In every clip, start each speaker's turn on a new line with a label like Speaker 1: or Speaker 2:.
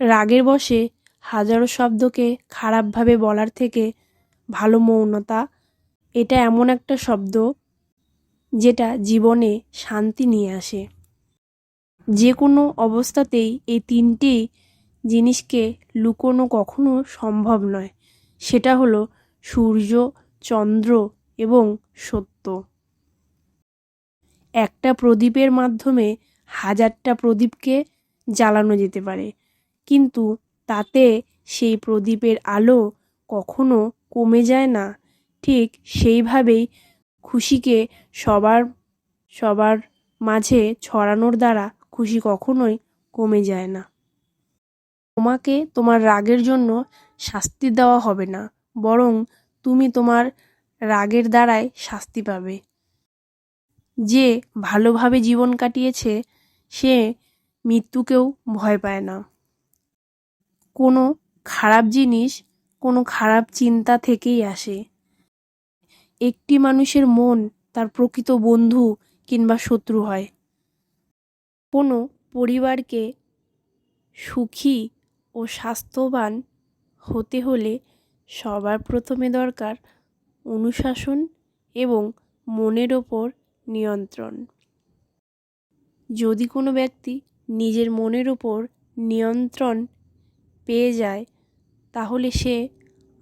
Speaker 1: রাগের বশে হাজারো শব্দকে খারাপভাবে বলার থেকে ভালো মৌনতা, এটা এমন একটা শব্দ যেটা জীবনে শান্তি নিয়ে আসে। যে কোনো অবস্থাতেই এই তিনটি জিনিসকে লুকোনো কখনো সম্ভব নয়। সেটা হলো সূর্য, চন্দ্র এবং সত্য। একটা প্রদীপের মাধ্যমে হাজারটা প্রদীপকে জ্বালানো যেতে পারে। কিন্তু তাতে সেই প্রদীপের আলো কখনো কমে যায় না। ঠিক সেইভাবেই খুশিকে সবার সবার মাঝে ছড়ানোর দ্বারা খুশি কখনোই কমে যায় না। তোমাকে তোমার রাগের জন্য শাস্তি দেওয়া হবে না, বরং তুমি তোমার রাগের দ্বারাই শাস্তি পাবে। যে ভালোভাবে জীবন কাটিয়েছে, সে মৃত্যুকেও ভয় পায় না। কোনো খারাপ জিনিস, কোনো খারাপ চিন্তা থেকেই আসে। একটি মানুষের মন তার প্রকৃত বন্ধু কিংবা শত্রু হয়। কোনো পরিবারকে সুখী ও স্বাস্থ্যবান হতে হলে সবার প্রথমে দরকার অনুশাসন এবং মনের ওপর নিয়ন্ত্রণ। যদি কোনো ব্যক্তি নিজের মনের ওপর নিয়ন্ত্রণ পেয়ে যায়, তাহলে সে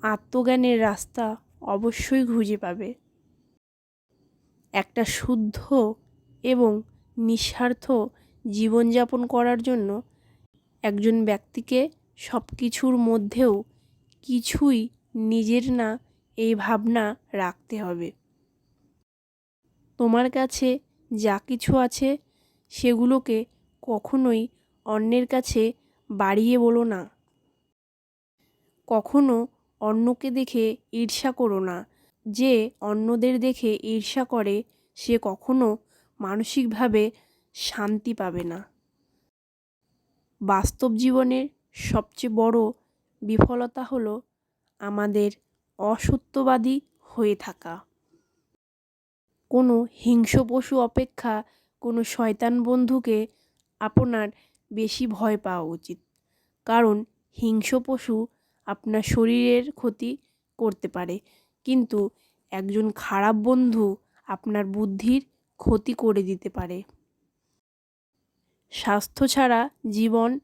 Speaker 1: আত্মজ্ঞানের রাস্তা অবশ্যই খুঁজে পাবে। একটা শুদ্ধ এবং নিঃস্বার্থ জীবনযাপন করার জন্য একজন ব্যক্তিকে সব কিছুর মধ্যেও কিছুই নিজের না, এই ভাবনা রাখতে হবে। তোমার কাছে যা কিছু আছে, সেগুলোকে কখনোই অন্যের কাছে বাড়িয়ে বলো না। কখনো অন্যকে দেখে ঈর্ষা করো না। যে অন্যদের দেখে ঈর্ষা করে, সে কখনো মানসিকভাবে শান্তি পাবে না। বাস্তব জীবনের সবচেয়ে বড় বিফলতা হলো আমাদের অসত্যবাদী হয়ে থাকা। কোনো হিংস্র পশু অপেক্ষা কোনো শয়তান বন্ধুকে আপনার বেশি ভয় পাওয়া উচিত। কারণ হিংস্র পশু আপনার শরীরের ক্ষতি করতে পারে। কিন্তু একজন খারাপ বন্ধু আপনার বুদ্ধির ক্ষতি করে দিতে পারে। স্বাস্থ্য ছাড়া জীবন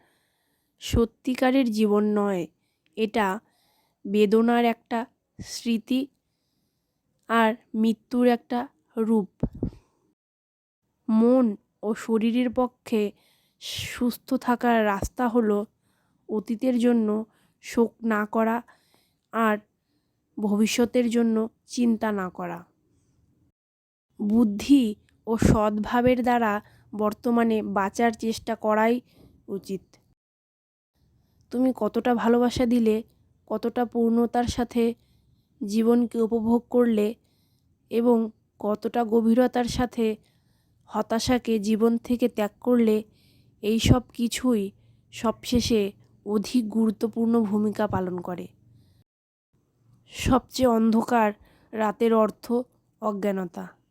Speaker 1: সত্যিকারের জীবন নয়। এটা বেদনার একটা স্মৃতি আর মৃত্যুর একটা রূপ। মন ও শরীরের পক্ষে সুস্থ থাকার রাস্তা হলো অতীতের জন্য শোক না করা আর ভবিষ্যতের জন্য চিন্তা না করা। বুদ্ধি ও সদ্ভাবের দ্বারা বর্তমানে বাঁচার চেষ্টা করাই উচিত। তুমি কতটা ভালোবাসা দিলে, কতটা পূর্ণতার সাথে জীবনকে উপভোগ করলে এবং কতটা গভীরতার সাথে হতাশাকে জীবন থেকে ত্যাগ করলে, এই সব কিছুই সবশেষে অধিক গুরুত্বপূর্ণ ভূমিকা পালন করে। সবচেয়ে অন্ধকার রাতের অর্থ অজ্ঞানতা।